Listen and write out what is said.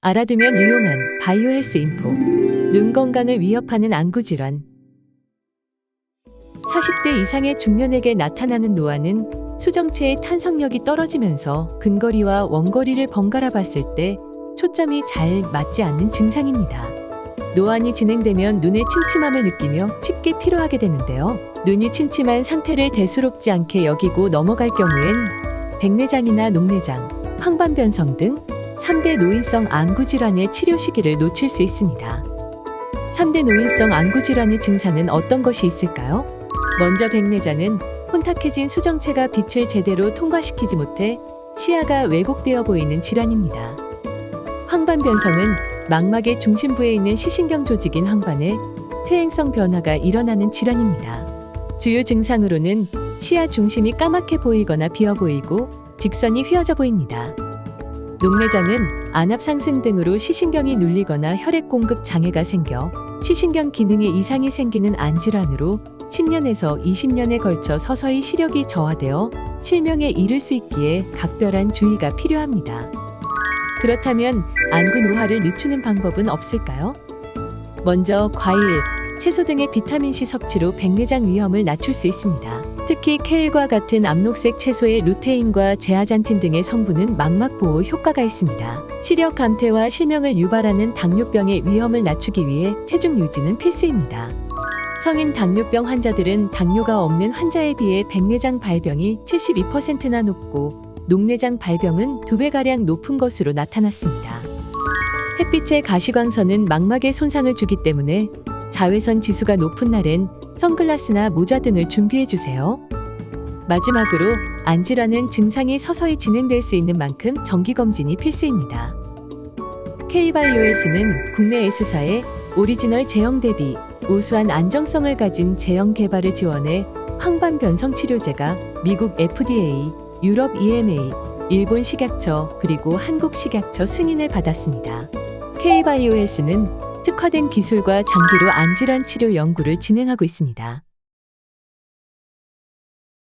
알아두면 유용한 바이오 헬스 인포. 눈 건강을 위협하는 안구 질환. 40대 이상의 중년에게 나타나는 노안은 수정체의 탄성력이 떨어지면서 근거리와 원거리를 번갈아 봤을 때 초점이 잘 맞지 않는 증상입니다. 노안이 진행되면 눈의 침침함을 느끼며 쉽게 피로하게 되는데요. 눈이 침침한 상태를 대수롭지 않게 여기고 넘어갈 경우엔 백내장이나 녹내장, 황반변성 등 3대 노인성 안구 질환의 치료 시기를 놓칠 수 있습니다. 3대 노인성 안구 질환의 증상은 어떤 것이 있을까요? 먼저 백내장은 혼탁해진 수정체가 빛을 제대로 통과시키지 못해 시야가 왜곡되어 보이는 질환입니다. 황반변성은 망막의 중심부에 있는 시신경 조직인 황반에 퇴행성 변화가 일어나는 질환입니다. 주요 증상으로는 시야 중심이 까맣게 보이거나 비어 보이고 직선이 휘어져 보입니다. 녹내장은 안압 상승 등으로 시신경이 눌리거나 혈액 공급 장애가 생겨 시신경 기능에 이상이 생기는 안질환으로 10년에서 20년에 걸쳐 서서히 시력이 저하되어 실명에 이를 수 있기에 각별한 주의가 필요합니다. 그렇다면 안구 노화를 늦추는 방법은 없을까요? 먼저 과일, 채소 등의 비타민C 섭취로 백내장 위험을 낮출 수 있습니다. 특히 케일과 같은 암록색 채소의 루테인과 제아잔틴 등의 성분은 망막 보호 효과가 있습니다. 시력 감퇴와 실명을 유발하는 당뇨병의 위험을 낮추기 위해 체중 유지는 필수입니다. 성인 당뇨병 환자들은 당뇨가 없는 환자에 비해 백내장 발병이 72%나 높고 녹내장 발병은 2배가량 높은 것으로 나타났습니다. 햇빛의 가시광선은 망막에 손상을 주기 때문에 자외선 지수가 높은 날엔 선글라스나 모자 등을 준비해 주세요. 마지막으로 안질환은 증상이 서서히 진행될 수 있는 만큼 정기검진이 필수입니다. K바이오에스는 국내 S사의 오리지널 제형 대비 우수한 안정성을 가진 제형 개발을 지원해 황반 변성 치료제가 미국 FDA, 유럽 EMA, 일본 식약처 그리고 한국 식약처 승인을 받았습니다. K바이오헬스는 특화된 기술과 장비로 안질환 치료 연구를 진행하고 있습니다.